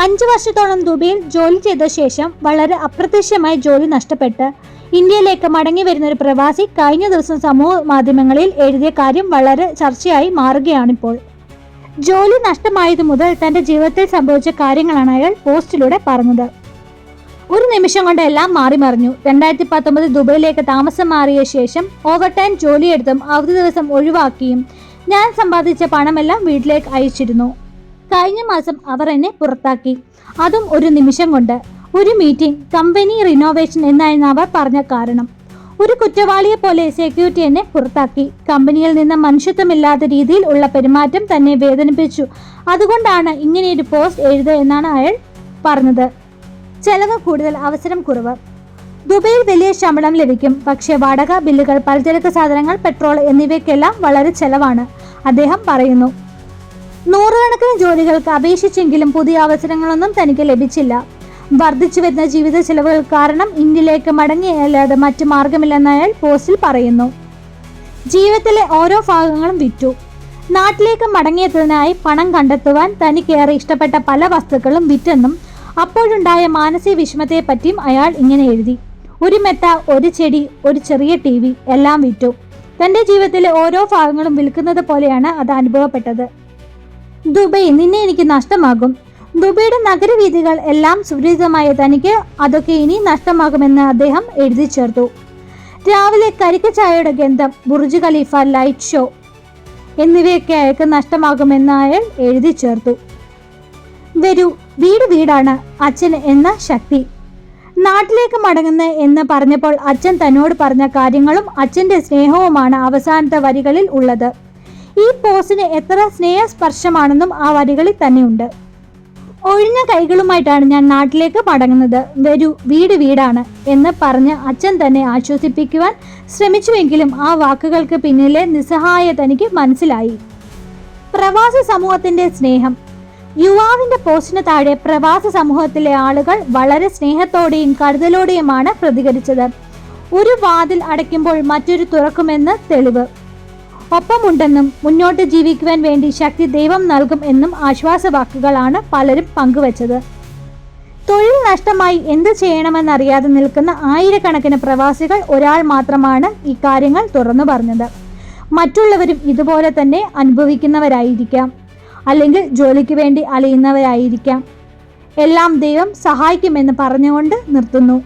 അഞ്ചു വർഷത്തോളം ദുബൈയിൽ ജോലി ചെയ്ത ശേഷം വളരെ അപ്രത്യക്ഷമായി ജോലി നഷ്ടപ്പെട്ട് ഇന്ത്യയിലേക്ക് മടങ്ങി വരുന്ന ഒരു പ്രവാസി കഴിഞ്ഞ ദിവസം സമൂഹ മാധ്യമങ്ങളിൽ എഴുതിയ കാര്യം വളരെ ചർച്ചയായി മാറുകയാണിപ്പോൾ. ജോലി നഷ്ടമായത് മുതൽ തന്റെ ജീവിതത്തിൽ സംഭവിച്ച കാര്യങ്ങളാണ് അയാൾ പോസ്റ്റിലൂടെ പറഞ്ഞത്. ഒരു നിമിഷം കൊണ്ട് എല്ലാം മാറി മറിഞ്ഞു. രണ്ടായിരത്തി പത്തൊമ്പത് ദുബൈയിലേക്ക് താമസം മാറിയ ശേഷം ഓവർ ടൈം ജോലിയെടുത്തും അവധി ദിവസം ഒഴിവാക്കിയും ഞാൻ സമ്പാദിച്ച പണമെല്ലാം വീട്ടിലേക്ക് അയച്ചിരുന്നു. കഴിഞ്ഞ മാസം അവർ എന്നെ പുറത്താക്കി. അതും ഒരു നിമിഷം കൊണ്ട്. ഒരു മീറ്റിംഗ് കമ്പനി റിനോവേഷൻ എന്നായിരുന്നു അവർ പറഞ്ഞ കാരണം. ഒരു കുറ്റവാളിയെ പോലെ സെക്യൂരിറ്റി എന്നെ പുറത്താക്കി. കമ്പനിയിൽ നിന്ന് മനുഷ്യത്വമില്ലാത്ത രീതിയിൽ ഉള്ള പെരുമാറ്റം തന്നെ വേദനിപ്പിച്ചു. അതുകൊണ്ടാണ് ഇങ്ങനെയൊരു പോസ്റ്റ് എഴുതുക എന്നാണ് അയാൾ പറഞ്ഞത്. ചെലവ് കൂടുതൽ അവസരം കുറവ്. ദുബൈയിൽ വലിയ ശമ്പളം ലഭിക്കും. പക്ഷേ വാടക ബില്ലുകൾ പലചരക്ക് സാധനങ്ങൾ പെട്രോൾ എന്നിവയ്ക്കെല്ലാം വളരെ ചെലവാണ്. അദ്ദേഹം പറയുന്നു നൂറുകണക്കിന് ജോലികൾക്ക് അപേക്ഷിച്ചെങ്കിലും പുതിയ അവസരങ്ങളൊന്നും തനിക്ക് ലഭിച്ചില്ല. വർദ്ധിച്ചു വരുന്ന ജീവിത ചെലവുകൾ കാരണം ഇന്ത്യയിലേക്ക് മടങ്ങിയല്ലാതെ മറ്റു മാർഗമില്ലെന്ന് അയാൾ പോസ്റ്റിൽ പറയുന്നു. ജീവിതത്തിലെ ഓരോ ഭാഗങ്ങളും വിറ്റു. നാട്ടിലേക്ക് മടങ്ങിയെത്തുന്നതിനായി പണം കണ്ടെത്തുവാൻ തനിക്കേറെ ഇഷ്ടപ്പെട്ട പല വസ്തുക്കളും വിറ്റെന്നും അപ്പോഴുണ്ടായ മാനസിക വിഷമത്തെപ്പറ്റിയും അയാൾ ഇങ്ങനെ എഴുതി. ഒരു മെത്ത ഒരു ചെടി ഒരു ചെറിയ ടി എല്ലാം വിറ്റു. തന്റെ ജീവിതത്തിലെ ഓരോ ഭാഗങ്ങളും വിൽക്കുന്നത് പോലെയാണ് അത് അനുഭവപ്പെട്ടത്. ദുബൈ നിന്നെ എനിക്ക് നഷ്ടമാകും. ദുബൈയുടെ നഗരവീഥികൾ എല്ലാം സുരക്ഷിതമായ തനിക്ക് അതൊക്കെ ഇനി നഷ്ടമാകുമെന്ന് അദ്ദേഹം എഴുതി ചേർത്തു. രാവിലെ കരിക്ക ചായയുടെ ഗന്ധം ബുർജ് ഖലീഫ ലൈറ്റ് ഷോ എന്നിവയൊക്കെ അയാൾക്ക് നഷ്ടമാകുമെന്ന് അയാൾ എഴുതി ചേർത്തു. വരൂ വീട് വീടാണ് അച്ഛൻ എന്ന ശക്തി. നാട്ടിലേക്ക് മടങ്ങുന്ന എന്ന് പറഞ്ഞപ്പോൾ അച്ഛൻ തന്നോട് പറഞ്ഞ കാര്യങ്ങളും അച്ഛന്റെ സ്നേഹവുമാണ് അവസാനത്തെ വരികളിൽ ഉള്ളത്. ഈ പോസിന് എത്ര സ്നേഹസ്പർശമാണെന്നും ആ വരികളിൽ തന്നെയുണ്ട്. ഒഴിഞ്ഞ കൈകളുമായിട്ടാണ് ഞാൻ നാട്ടിലേക്ക് മടങ്ങുന്നത്. വരൂ വീട് വീടാണ് എന്ന് പറഞ്ഞ് അച്ഛൻ തന്നെ ആശ്വസിപ്പിക്കുവാൻ ശ്രമിച്ചുവെങ്കിലും ആ വാക്കുകൾക്ക് പിന്നിലെ നിസ്സഹായ തനിക്ക് മനസ്സിലായി. പ്രവാസി സമൂഹത്തിന്റെ സ്നേഹം. യുവാവിന്റെ പോസ്റ്റിന് താഴെ പ്രവാസി സമൂഹത്തിലെ ആളുകൾ വളരെ സ്നേഹത്തോടെയും കരുതലോടെയുമാണ് പ്രതികരിച്ചത്. ഒരു വാതിൽ അടയ്ക്കുമ്പോൾ മറ്റൊരു തുറക്കുമെന്ന് തെളിവ്. ഒപ്പമുണ്ടെന്നും മുന്നോട്ട് ജീവിക്കുവാൻ വേണ്ടി ശക്തി ദൈവം നൽകും എന്നും ആശ്വാസവാക്കുകളാണ് പലരും പങ്കുവച്ചത്. തൊഴിൽ നഷ്ടമായി എന്ത് ചെയ്യണമെന്നറിയാതെ നിൽക്കുന്ന ആയിരക്കണക്കിന് പ്രവാസികൾ ഒരാൾ മാത്രമാണ് ഇക്കാര്യങ്ങൾ കാര്യങ്ങൾ തുറന്നു പറഞ്ഞത്. മറ്റുള്ളവരും ഇതുപോലെ തന്നെ അനുഭവിക്കുന്നവരായിരിക്കാം. അല്ലെങ്കിൽ ജോലിക്ക് വേണ്ടി അലയുന്നവരായിരിക്കാം. എല്ലാം ദൈവം സഹായിക്കുമെന്ന് പറഞ്ഞുകൊണ്ട് നിർത്തുന്നു.